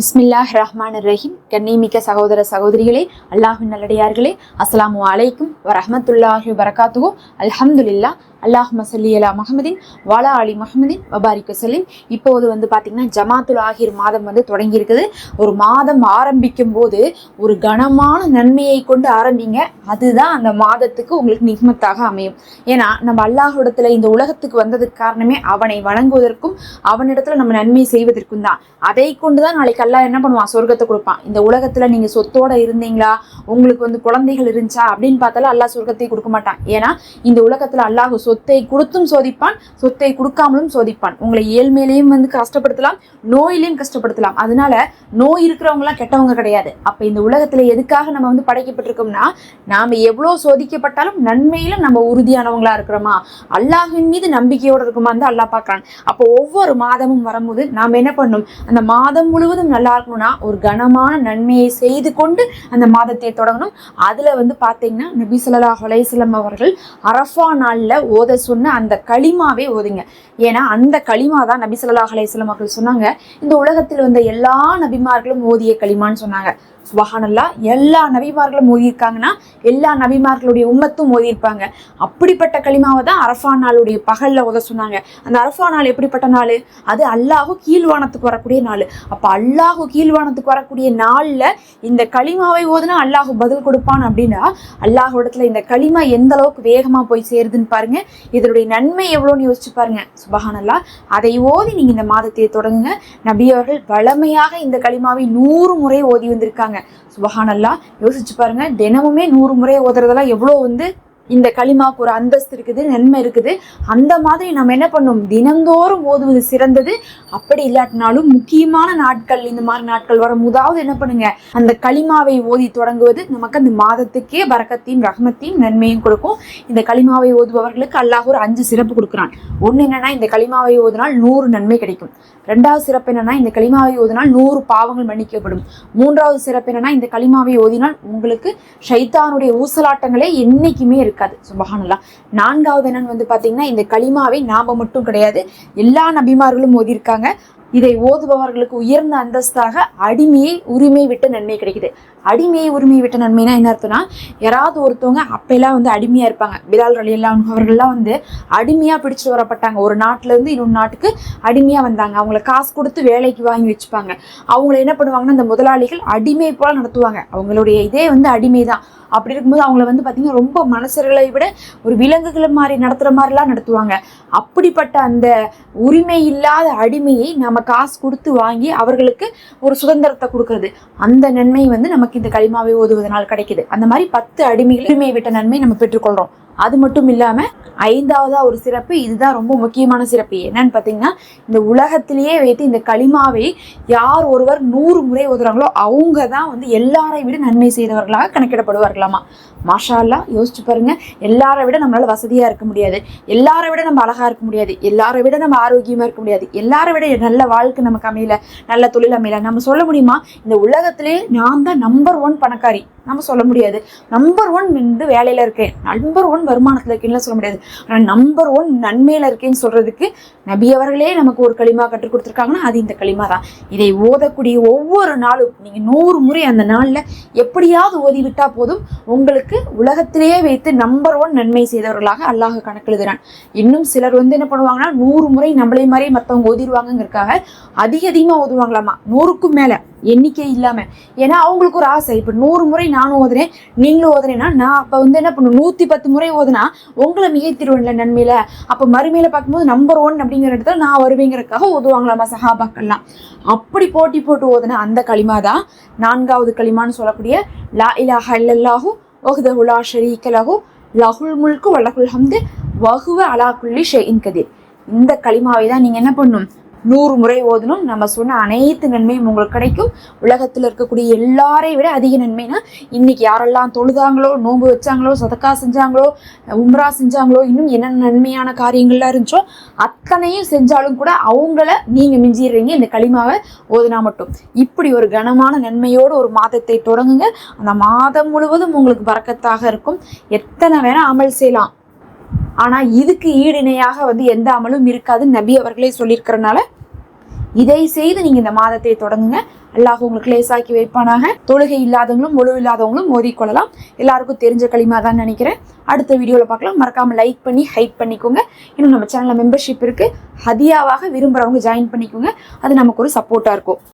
பிஸ்மில்லாஹ் ரஹ்மான் ரஹீம் கண்ணிமிக்க சகோதர சகோதரிகளே அல்லாஹின் நல்லடியார்களே அஸ்லாம் வலைக்கும் வரமத்துல்லாஹி வரகாத்துஹு அல்ஹம்துல்லா அல்லாஹ் மசல்லி அலா முஹம்மதின் வாலா அலி மஹமதின் வபாரிக் வசலிம் இப்போது வந்து பார்த்தீங்கன்னா ஜமாத்துல் ஆகிர் மாதம் வந்து தொடங்கி இருக்குது ஒரு மாதம் ஆரம்பிக்கும் போது ஒரு கனமான நன்மையை கொண்டு ஆரம்பிங்க. அதுதான் அந்த மாதத்துக்கு உங்களுக்கு நிகமத்தாக அமையும். ஏன்னா நம்ம அல்லாஹ்விடத்துல இந்த உலகத்துக்கு வந்ததுக்கு காரணமே அவனை வணங்குவதற்கும் அவனிடத்துல நம்ம நன்மை செய்வதற்கும் தான். அதை கொண்டு தான் நாளைக்கு அல்லாஹ் என்ன பண்ணுவான்? சொர்க்கத்தை கொடுப்பான். இந்த உலகத்துல நீங்க சொத்தோட இருந்தீங்களா? உங்களுக்கு வந்து குழந்தைகள் இருந்துச்சா? அப்படின்னு பார்த்தாலும் அல்லாஹ் சொர்க்கத்தை கொடுக்க மாட்டான். ஏன்னா இந்த உலகத்துல அல்லாஹ் சொத்தை கொடுத்தும் சோதிப்பான் சொத்தை கொடுக்காமலும் சோதிப்பான். உங்களை ஏழ்மையிலையும் வந்து கஷ்டப்படுத்தலாம் நோயிலையும் கஷ்டப்படுத்தலாம். அதனால நோய் இருக்கிறவங்களாம் கெட்டவங்க கிடையாது. அப்ப இந்த உலகத்துல எதுக்காக நம்ம வந்து படைக்கப்பட்டிருக்கோம்னா நாம எவ்வளோ சோதிக்கப்பட்டாலும் நன்மையிலும் நம்ம உறுதியானவங்களா இருக்கிறோமா? அல்லாஹின் மீது நம்பிக்கையோட இருக்குமா வந்து அல்லாஹ் பார்க்கறான். அப்போ ஒவ்வொரு மாதமும் வரும்போது நாம் என்ன பண்ணணும் அந்த மாதம் முழுவதும் நல்லா இருக்கணும்னா ஒரு கனமான நன்மையை செய்து கொண்டு அந்த மாதத்தை தொடங்கணும். அதுல வந்து பார்த்தீங்கன்னா நபி ஸல்லல்லாஹு ஹொலைசலம் அவர்கள் அரஃபா நாள்ல ஓத சொன்ன அந்த களிமாவே ஓதுங்க. ஏன்னா அந்த களிமா தான் நபி ஸல்லல்லாஹு அலையம் மக்கள் அவர்கள் சொன்னாங்க இந்த உலகத்தில் வந்த எல்லா நபிமார்களும் ஓதிய களிமான்னு சொன்னாங்க. சுபஹானல்லா எல்லா நபிமார்களும் ஓதியிருக்காங்கன்னா எல்லா நபிமார்களுடைய உம்மத்தும் ஓதியிருப்பாங்க. அப்படிப்பட்ட களிமாவை தான் அரஃபா நாளுடைய பகல்ல ஓத சொன்னாங்க. அந்த அரஃபா நாள் எப்படிப்பட்ட நாள்? அது அல்லாஹு கீழ்வானத்துக்கு வரக்கூடிய நாள். அப்போ அல்லாஹு கீழ்வானத்துக்கு வரக்கூடிய நாளில் இந்த களிமாவை ஓதுனா அல்லாஹு பதில் கொடுப்பான் அப்படின்னா அல்லாஹோடத்துல இந்த களிமா எந்த அளவுக்கு வேகமாக போய் சேருதுன்னு பாருங்க. இதனுடைய நன்மை எவ்வளோன்னு யோசிச்சு பாருங்க. சுபஹானல்லா அதை ஓதி நீங்க இந்த மாதத்தை தொடங்குங்க. நபியவர்கள் வளமையாக இந்த களிமாவை நூறு முறை ஓதி வந்திருக்காங்க. சுபஹானல்லா யோசிச்சு பாருங்க தினமுமே நூறு முறை ஓதுறதெல்லாம் எவ்வளோ வந்து இந்த களிமாவுக்கு ஒரு அந்தஸ்து இருக்குது நன்மை இருக்குது. அந்த மாதிரி நம்ம என்ன பண்ணும்? தினந்தோறும் ஓதுவது சிறந்தது. அப்படி இல்லாட்டினாலும் முக்கியமான நாட்கள் இந்த மாதிரி நாட்கள் வரும் வரும்போதாவது என்ன பண்ணுங்க? அந்த களிமாவை ஓதி தொடங்குவது நமக்கு அந்த மாதத்துக்கே வரக்கத்தையும் ரகமத்தையும் நன்மையும் கொடுக்கும். இந்த களிமாவை ஓதுபவர்களுக்கு அல்லாஹ் ஒரு அஞ்சு சிறப்பு கொடுக்குறான். ஒன்று என்னன்னா இந்த களிமாவை ஓதினால் நூறு நன்மை கிடைக்கும். ரெண்டாவது சிறப்பு என்னன்னா இந்த களிமாவை ஓதினால் நூறு பாவங்கள் மன்னிக்கப்படும். மூன்றாவது சிறப்பு என்னன்னா இந்த களிமாவை ஓதினால் உங்களுக்கு ஷைத்தானுடைய ஊசலாட்டங்களே என்னைக்குமே இருக்காது சுபஹானல்லா. நான்காவது என்னன்னு வந்து பாத்தீங்கன்னா இந்த களிமாவை நாம மட்டும் கிடையாது. எல்லா நபிமார்களும் ஓதியிருக்காங்க. இதை ஓதுபவர்களுக்கு உயர்ந்த அந்தஸ்தாக அடிமையை உரிமை விட்ட நன்மை கிடைக்குது. அடிமையை உரிமை விட்ட நன்மைனா என்ன அர்த்தம்னா யாராவது ஒருத்தவங்க அப்பெல்லாம் வந்து அடிமையா இருப்பாங்க. பிலால் ரலி எல்லாம் அவர்கள்லாம் வந்து அடிமையா பிடிச்சிட்டு வரப்பட்டாங்க. ஒரு நாட்டுல இருந்து இன்னொரு நாட்டுக்கு அடிமையா வந்தாங்க. அவங்கள காசு கொடுத்து வேலைக்கு வாங்கி வச்சுப்பாங்க. அவங்கள என்ன பண்ணுவாங்கன்னா இந்த முதலாளிகள் அடிமை போல நடத்துவாங்க. அவங்களுடைய இதே வந்து அடிமை தான் அப்படி இருக்கும்போது அவங்கள வந்து பார்த்தீங்கன்னா ரொம்ப மனுஷர்களை விட ஒரு விலங்குகளை மாதிரி நடத்துகிற மாதிரிலாம் நடத்துவாங்க. அப்படிப்பட்ட அந்த உரிமை இல்லாத அடிமையை நம்ம காசு கொடுத்து வாங்கி அவர்களுக்கு ஒரு சுதந்திரத்தை கொடுக்கறது. அந்த நன்மை வந்து நமக்கு இந்த களிமாவை ஓதுவதனால் கிடைக்குது. அந்த மாதிரி பத்து அடிமைகள் உரிமையை விட்ட நன்மை நம்ம பெற்றுக்கொள்கிறோம் அது மட்டும் இல்லாமல் ஐந்தாவதாக ஒரு சிறப்பு இதுதான் ரொம்ப முக்கியமான சிறப்பு. என்னன்னு பார்த்தீங்கன்னா இந்த உலகத்திலேயே வைத்து இந்த களிமாவை யார் ஒருவர் நூறு முறை ஓதுறாங்களோ அவங்க தான் வந்து எல்லாரை விட நன்மை செய்தவர்களாக கணக்கிடப்படுவார்களாமா. மாஷால்லா யோசிச்சு பாருங்க. எல்லாரை விட நம்மளால் வசதியாக இருக்க முடியாது. எல்லாரை விட நம்ம அழகாக இருக்க முடியாது. எல்லாரை விட நம்ம ஆரோக்கியமாக இருக்க முடியாது. எல்லாரை விட நல்ல வாழ்க்கை நமக்கு அமையல நல்ல தொழில் அமையல. நம்ம சொல்ல முடியுமா? இந்த உலகத்திலே நான் தான் நம்பர் ஒன் பணக்காரி. நம்ம சொல்ல முடியாது. நம்பர் ஒன் வந்து வேலையில் இருக்கேன். நம்பர் ஒன் வருமானத்தில் இருக்கேன்னு சொல்ல முடியாது. ஆனால் நம்பர் ஒன் நன்மையில இருக்கேன்னு சொல்றதுக்கு நபி அவர்களே நமக்கு ஒரு களிமா கற்றுக் கொடுத்துருக்காங்கன்னா அது இந்த களிமா தான். இதை ஓதக்கூடிய ஒவ்வொரு நாளும் நீங்க நூறு முறை அந்த நாள்ல எப்படியாவது ஓதி விட்டா போதும் உங்களுக்கு உலகத்திலேயே வைத்து நம்பர் ஒன் நன்மை செய்தவர்களாக அல்லாஹ் கணக்கெழுதுறான். இன்னும் சிலர் வந்து என்ன பண்ணுவாங்கன்னா நூறு முறை நம்மளே மாதிரி மற்றவங்க ஓதிடுவாங்கங்கிறக்காக அதிக அதிகமாக ஓதுவாங்களாமா? நூறுக்கும் மேலே. எண்ணிக்கை இல்லாமல் ஏன்னா அவங்களுக்கு ஒரு ஆசை. இப்போ நூறு முறை நானும் ஓதுறேன் நீங்களும் ஓதுறேன்னா நான் அப்போ வந்து என்ன பண்ணும்? நூற்றி பத்து முறை ஓதுனா உங்களை மிகைத்திருவன்ல நன்மையில. அப்போ மறுமையில பார்க்கும்போது நம்பர் ஒன் அப்படிங்கிற இடத்துல நான் வருவேங்கிறதுக்காக ஓதுவாங்களாமா சஹாபாக்கள்லாம் அப்படி போட்டி போட்டு ஓதுன அந்த களிமா தான் நான்காவது களிமான்னு சொல்லக்கூடிய லா இலாஹ இல்லல்லாஹு ஒஹ்தஹு லா ஷரீக லஹுல் முல்கு வலகுல் ஹம்து வகுவ அலா குல்லி கதிர். இந்த களிமாவை தான் நீங்கள் என்ன பண்ணும்? நூறு முறை ஓதணும். நம்ம சொன்ன அனைத்து நன்மையும் உங்களுக்கு கிடைக்கும். உலகத்தில் இருக்கக்கூடிய எல்லாரையும் விட அதிக நன்மைனா இன்னைக்கு யாரெல்லாம் தொழுதாங்களோ நோன்பு வச்சாங்களோ சதக்கா செஞ்சாங்களோ உம்ரா செஞ்சாங்களோ இன்னும் என்னென்ன நன்மையான காரியங்கள்லாம் இருந்துச்சோ அத்தனையும் செஞ்சாலும் கூட அவங்கள நீங்கள் மிஞ்சிடுறீங்க. இந்த களிமாவை ஓதுனா மட்டும். இப்படி ஒரு கனமான நன்மையோடு ஒரு மாதத்தை தொடங்குங்க. அந்த மாதம் முழுவதும் உங்களுக்கு பறக்கத்தாக இருக்கும். எத்தனை வேணால் அமல் செய்யலாம். ஆனால் இதுக்கு ஈடிணையாக வந்து எந்த அமலும் இருக்காது. நபி அவர்களே சொல்லியிருக்கிறனால இதை செய்து நீங்கள் இந்த மாதத்தை தொடங்குங்க. அல்லாஹ் உங்களுக்கு லேசாக்கி வைப்பானாக. தொழுகை இல்லாதவங்களும் ஒழு இல்லாதவங்களும் மோதிக்கொள்ளலாம். எல்லாருக்கும் தெரிஞ்ச களிமா தான் நினைக்கிறேன். அடுத்த வீடியோவில் பார்க்கலாம். மறக்காமல் லைக் பண்ணி ஹைப் பண்ணிக்கோங்க. இன்னும் நம்ம சேனலில் மெம்பர்ஷிப் இருக்குது ஹதியாவாக விரும்புகிறவங்க ஜாயின் பண்ணிக்கோங்க. அது நமக்கு ஒரு சப்போர்ட்டாக இருக்கும்.